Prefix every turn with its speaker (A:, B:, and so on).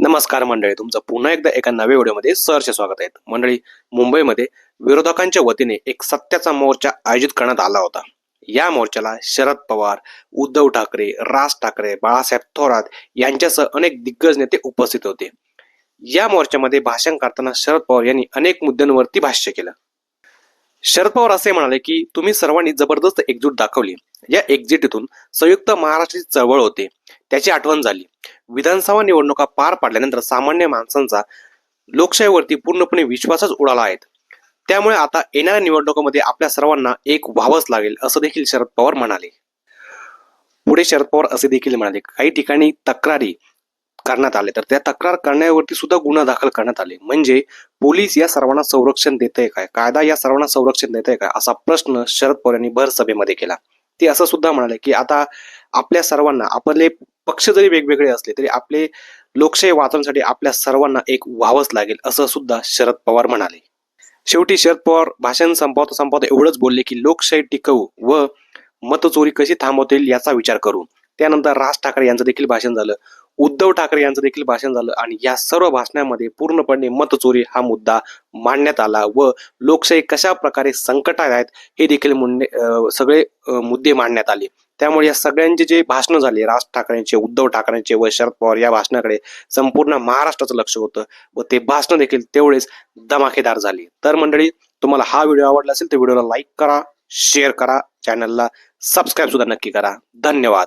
A: नमस्कार मंडळी तुमचं पुन्हा एकदा एका नव्या व्हिडिओमध्ये सहर्ष स्वागत आहे. मंडळी मुंबईमध्ये विरोधकांच्या वतीने एक सत्याचा मोर्चा आयोजित करण्यात आला होता. या मोर्चाला शरद पवार उद्धव ठाकरे राज ठाकरे बाळासाहेब थोरात यांच्यासह अनेक दिग्गज नेते उपस्थित होते. या मोर्चामध्ये भाषण करताना शरद पवार यांनी अनेक मुद्द्यांवरती भाष्य केलं. शरद पवार असे म्हणाले की तुम्ही सर्वांनी जबरदस्त एकजूट दाखवली. या एकजुटीतून संयुक्त महाराष्ट्राची चळवळ होते. त्याची आठवण झाली. विधानसभा निवडणुका पार पाडल्यानंतर सामान्य माणसांचा लोकशाहीवरती पूर्णपणे विश्वासच उडाला आहे. त्यामुळे आता येणाऱ्या निवडणुकामध्ये आपल्या सर्वांना एक व्हावंच लागेल असं देखील शरद पवार म्हणाले. पुढे शरद पवार असे देखील म्हणाले काही ठिकाणी तक्रारी करण्यात आले तर त्या तक्रार करण्यावरती सुद्धा गुन्हा दाखल करण्यात आले. म्हणजे पोलीस या सर्वांना संरक्षण देत आहे काय? कायदा या सर्वांना संरक्षण देत आहे काय? असा प्रश्न शरद पवार यांनी भर सभेमध्ये केला. ते असं सुद्धा म्हणाले की आता आपल्या सर्वांना आपले पक्ष जरी वेगवेगळे असले तरी आपले लोकशाही वाचवण्यासाठी आपल्या सर्वांना एक व्हावंच लागेल असं सुद्धा शरद पवार म्हणाले. शेवटी शरद पवार भाषण संपवता संपवता एवढंच बोलले की लोकशाही टिकवू व मतचोरी कशी थांबवता येईल याचा विचार करू त्यानंतर राज ठाकरे यांचं देखील भाषण झालं. उद्धव ठाकरे यांचं देखील भाषण झालं आणि या सर्व भाषणामध्ये पूर्णपणे मतचोरी हा मुद्दा मांडण्यात आला व लोकशाही कशा प्रकारे संकटात आहेत हे देखील मुंडे सगळे मुद्दे मांडण्यात आले. त्यामुळे या सगळ्यांचे जे भाषणं झाले राज ठाकरेंचे उद्धव ठाकरेंचे व शरद पवार या भाषणाकडे संपूर्ण महाराष्ट्राचं लक्ष होतं व ते भाषणं देखील तेवढेच धमाकेदार झाले. तर मंडळी तुम्हाला हा व्हिडिओ आवडला असेल तर व्हिडिओला लाईक करा शेअर करा चॅनलला सबस्क्राईब सुद्धा नक्की करा. धन्यवाद.